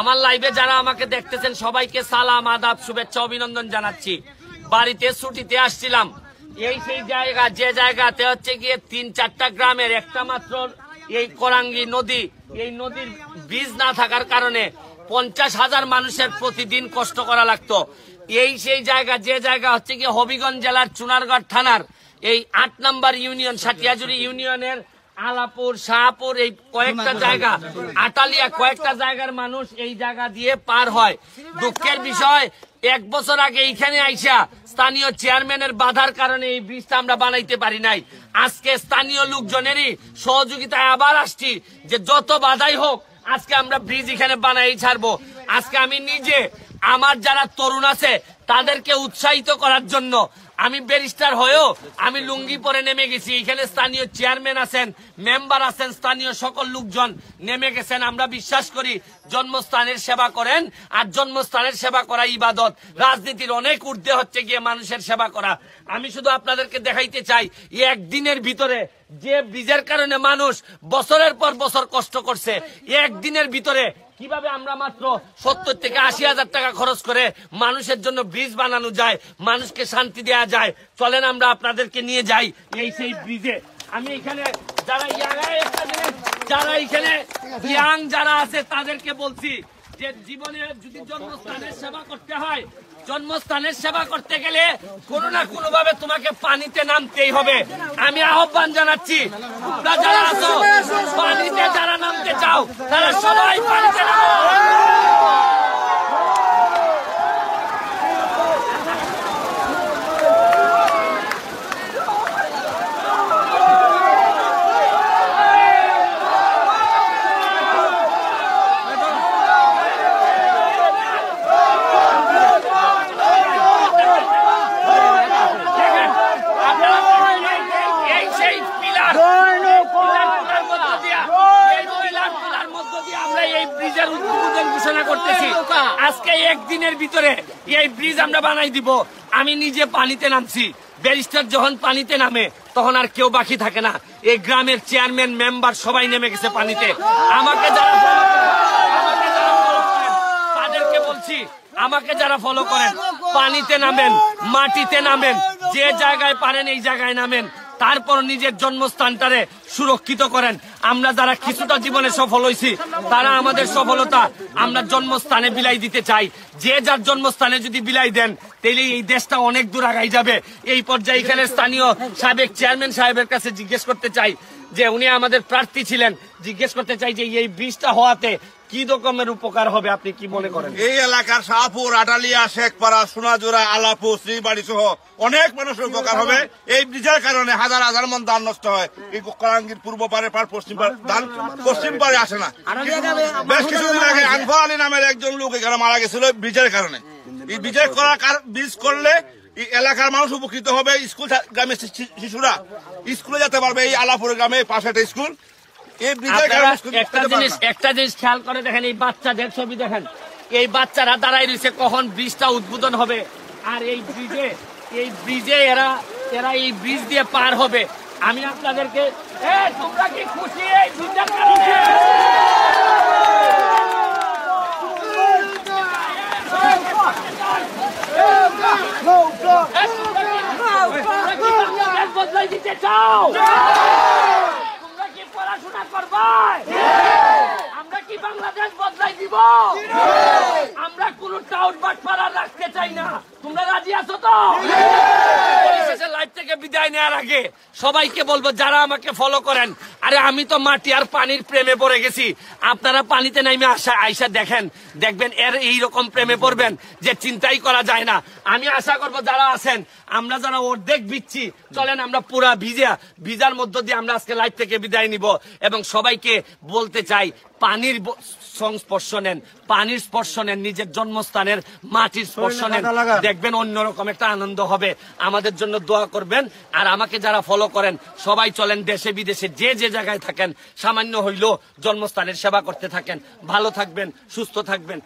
আমার লাইভে যারা আমাকে দেখতেছেন, সবাইকে সালাম, আদাব, শুভেচ্ছা, অভিনন্দন জানাচ্ছি। বাড়িতে, ছুটিতে আসছিলাম। এই সেই জায়গা, যে জায়গাতে হচ্ছে গিয়ে তিন চারটা গ্রামের, একটা মাত্র এই কোরাঙ্গি নদী। এই নদীর বীজ না থাকার কারণে পঞ্চাশ হাজার মানুষের প্রতিদিন কষ্ট করা লাগতো। এই সেই জায়গা, যে জায়গা হচ্ছে গিয়ে হবিগঞ্জ জেলার চুনারগড় থানার, এই আট নাম্বার ইউনিয়ন সাটিয়াজুরি ইউনিয়নের আলাপুর শাহপুর এই কয়েকটা জায়গা আটালিয়া কয়েকটা জায়গার মানুষ এই জায়গা দিয়ে পার হয়। দুঃখের বিষয় এক বছর আগে এইখানে আইসা স্থানীয় চেয়ারম্যানের বাধার কারণে এই ব্রিজটা আমরা বানাইতে পারি নাই। আজকে স্থানীয় লোকজনেরই সহযোগিতায় আবার আসছি যে যত বাধাই হোক আজকে আমরা ব্রিজ এখানে বানাই ছাড়বো। আজকে আমি নিজে আমার যারা তরুণ আছে তাদেরকে উৎসাহিত করার জন্য আমি ব্যারিস্টার হয়েও আমি লুঙ্গি পরে নেমে গেছি। এখানে স্থানীয় চেয়ারম্যান আছেন, মেম্বার আছেন, স্থানীয় সকল লোকজন নেমে গেছেন। আমরা বিশ্বাস করি জন্মস্থানের সেবা করেন আর জন্মস্থানের সেবা করা ইবাদত। রাজনীতির অনেক ঊর্ধ্বে হচ্ছে গিয়ে মানুষের সেবা করা। আমি শুধু আপনাদেরকে দেখাইতে চাই একদিনের ভিতরে যে ব্রিজের কারণে মানুষ বছরের পর বছর কষ্ট করছে একদিনের ভিতরে কীভাবে আমরা মাত্র সত্তর থেকে আশি হাজার টাকা খরচ করে মানুষের জন্য ব্রিজ বানানো যায়, মানুষকে শান্তি দেওয়া যায়? চলেন আমরা আপনাদেরকে নিয়ে যাই এই সেই ব্রিজে আমি এখানে যারা যারা এখানে ইয়াং যারা আছে তাদেরকে বলছি যে জীবনে যদি জন্মস্থানের সেবা করতে হয়, জন্মস্থানের সেবা করতে গেলে কোনো না কোনো ভাবে তোমাকে পানিতে নামতেই হবে। আমি আহ্বান জানাচ্ছি, তোমরা যারা আছো, পানিতে যারা নামতে চাও, তারা সবাই পানিতে নামো দেখেন, আপনারা এই- এই- এই সেই পিলার পিলারগুলোর মধ্য দিয়া, এই পিলারগুলোর মধ্য দিয়ে আমরা এই ব্রিজের উদ্বোধন ঘোষণা করতেছি। আজকে একদিনের ভিতরে এই ব্রিজ আমরা বানাই দিব। আমি নিজে পানিতে নামছি। ব্যারিস্টার যখন পানিতে নামে তখন আর কেউ বাকি থাকে না। এই গ্রামের চেয়ারম্যান মেম্বার সবাই নেমে গেছে পানিতে। আমাকে যারা আমাকে যারা তাদেরকে বলছি আমাকে যারা ফলো করেন পানিতে নামেন মাটিতে নামেন যে জায়গায় পারেন এই জায়গায় নামেন। তারপর নিজের জন্মস্থানটারে সুরক্ষিত করেন। আমরা যারা কিছুটা জীবনে সফল হয়েছি, তারা আমাদের সফলতা আমরা জন্মস্থানে বিলাই দিতে চাই। যে যার জন্মস্থানে যদি বিলাই দেন তাহলে এই দেশটা অনেক দূর আগাই যাবে। এই পর্যায়ে এখানে স্থানীয় সাবেক চেয়ারম্যান সাহেবের কাছে জিজ্ঞেস করতে চাই যে উনি আমাদের প্রার্থী ছিলেন। জিজ্ঞেস করতে চাই যে এই ব্রিজটা হওয়াতে কি রকমের উপকার হবে আপনি কি মনে করেন? এই এলাকার শাহপুর আটালিয়া শেখপাড়া সোনাজোড়া আলাপুর শ্রীবাড়ি সহ অনেক মানুষের উপকার হবে। এই ব্রিজের কারণে হাজার হাজার মন ধান নষ্ট হয়। এই কলাঙ্গির পূর্ব পারে পার পশ্চিম পারে ধান পশ্চিম পারে আসে না। বেশ কিছুদিন আগে আনফা আলী নামের একজন লোক এখানে মারা গেছিল ব্রিজের কারণে। এই ব্রিজের করা কার- ব্রিজ করলে এলাকার মানুষ উপকৃত হবে স্কুল গ্রামের শিশুরা। স্কুলে যেতে পারবে এই আলাপুর গ্রামে পাশে একটা স্কুল। জিনিস একটা জিনিস খেয়াল করে দেখেন এই বাচ্চাদের ছবি দেখেন। এই বাচ্চারা দাঁড়াই রয়েছে কখন ব্রিজটা উদ্বোধন হবে। আর এই ব্রিজে এই ব্রিজে এরা এরা এই ব্রিজ দিয়ে পার হবে। আমি আপনাদেরকে তোমরা কি খুশি? এই ব্রিজের কারণে এ, তোমরা কি- তোমরা কি বদলাই দিতে চাও তোমরা কি পড়াশোনা করবা? আমরা কি বাংলাদেশ বদলাই দিব? আমরা কোন টাউট বাট পাড়া রাখতে চাই না। তোমরা রাজি আছো তো? থেকে বিদায় নেওয়ার আগে সবাইকে বলব, যারা আমাকে ফলো করেন, আরে আমি তো মাটি আর পানির প্রেমে পড়ে গেছি। আপনারা পানিতে নাইমে আসা, আইসা দেখেন, দেখবেন এর এই রকম প্রেমে পড়বেন যে চিন্তাই করা যায় না। আমি আশা করব যারা আছেন, আমরা যারা অর্ধেক বিচ্ছি, চলেন আমরা পুরা ভিজা, ভিজার মধ্য দিয়ে আমরা আজকে লাইভ থেকে বিদায় নিব এবং সবাইকে বলতে চাই পানির সংস্পর্শ নেন পানির স্পর্শ নেন নিজের জন্মস্থানের মাটির স্পর্শ নেন। দেখবেন অন্যরকম একটা আনন্দ হবে। আমাদের জন্য দোয়া করবেন আর আমাকে যারা ফলো করেন সবাই চলেন দেশে বিদেশে যে যে জায়গায় থাকেন সামান্য হইলেও জন্মস্থানের সেবা করতে থাকেন। ভালো থাকবেন সুস্থ থাকবেন।